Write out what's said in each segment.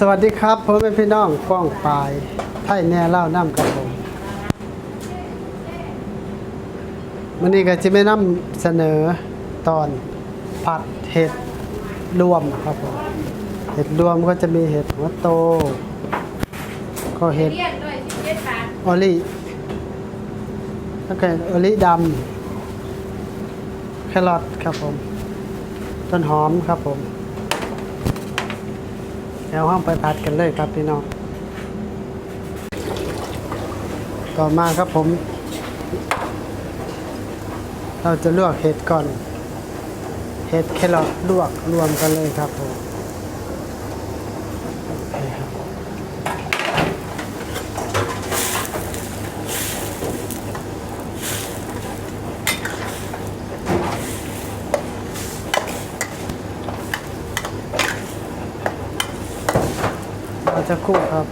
สวัสดีครับผมเป็นพี่น้องป้องปายไทยแน่เล่าน้ำกับผมวันนี้ก็จะไม่นำเสนอตอนผัดเห็ดรวมครับผมเห็ดรวมก็จะมีเห็ดหัวโต ก็เห็ดเรียนด้วยสิเจ็ดบาทออลิแล้วก็ออลิดำแครอทครับผม ต้นหอมครับผมี๋ยวห้องไปผัดกันเลยครับพี่น้อง ต่อมาครับผม เราจะลวกเห็ดก่อน เห็ดแครอทลวกรวมกันเลยครับผมโอเคครับ จะครู่ครับ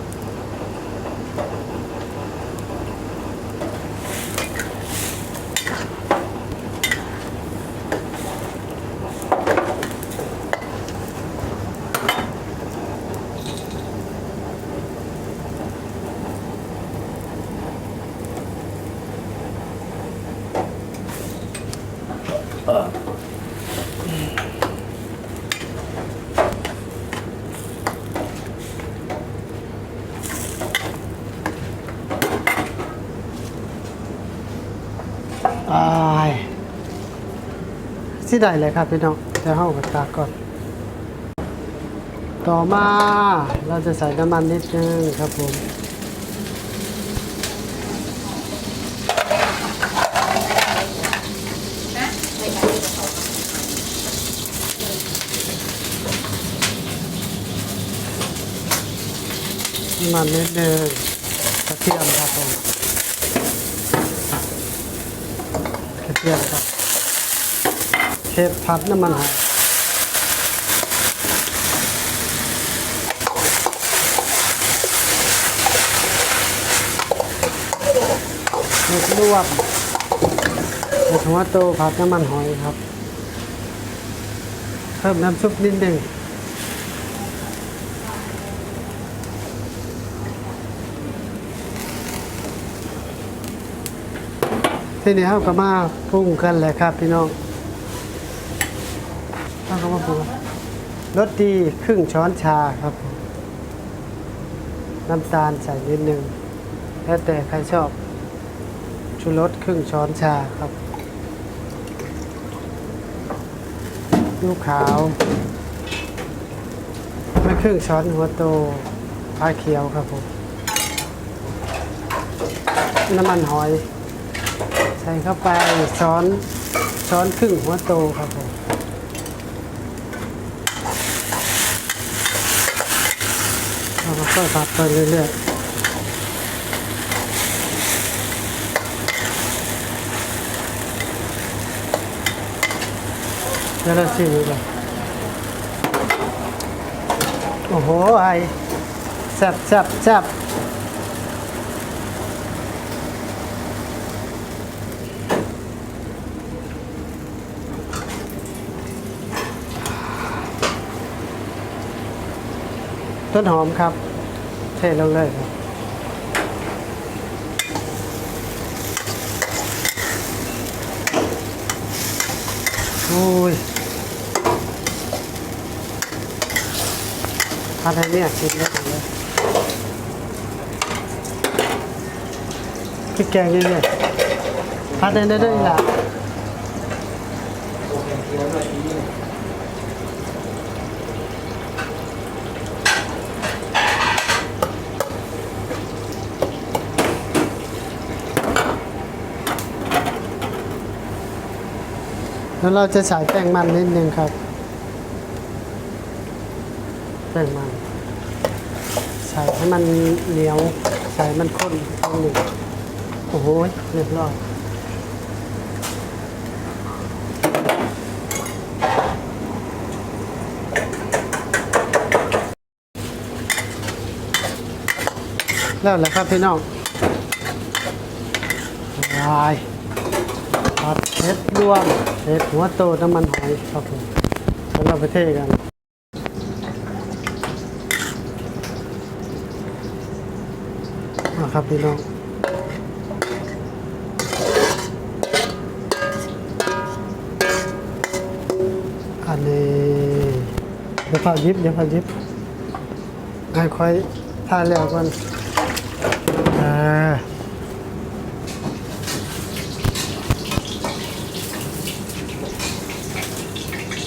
อายสิได้เลยครับพี่น้องจะห้องกับตาก่อน ต่อมาเราจะใส่น้ำมันนิดนึงครับผมน้ำมันนิดนึงกระเทียมครับผม เระเทียบครับเห็ดผัดน้ำมันหอยเห็ดรวกเห็ดหัวโตผัดน้ำมันหอยครับ เพิ่มน้ำซุปนิดหนึ่ง ทีนี้เขาก็มาปรุงกันเลยครับ พี่น้องเขาก็มาปรุงรสดีครึ่งช้อนชาครับ น้ำตาลใส่นิดนึงแล้วแต่ใครชอบชูรสครึ่งช้อนชาครับลูกขาวไม่ครึ่งช้อนหัวโตปลาเขียวครับผมน้ำมันหอย ใส่เข้าไปช้อนช้อนครึ่งหัวโตครับผมเราก็ค่อยผัดไปเรื่อยๆแล้วเราชิมเลยโอ้โหไอแซ่บแซ่บแซ่บ ต้นหอมครับ เทลงเลยครับโอ้ยผัดให้เนี่ยกินได้เลยพริกแกงนี่เลยผัดได้ได้ด้วยล่ะ แล้วเราจะใส่แป้งมันนิดนึงครับ แป้งมัน ใส่ให้มันเหนียว ใส่มันข้นตรงหนึ่งโอ้โหเรียบร้อยแล้วแหละครับพี่น้องลายัดเห็ดรวงเห็ดหัวโตน้ำมันหอยครับผมแล้วเราไปเทกันนะครับพี่น้องอันนี้เดี๋ยวพายิบเดี๋ยวพายิบให้ค่อยทานแล้วกันอ่า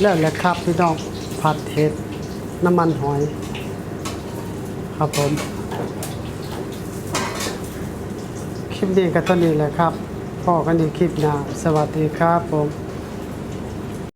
แล้วแหละครับพี่น้องผัดเห็ดน้ำมันหอย ครับผม คลิปนี้ก็เท่านี้แหละครับพ่อกันอีกคลิปหน้าสวัสดีครับผม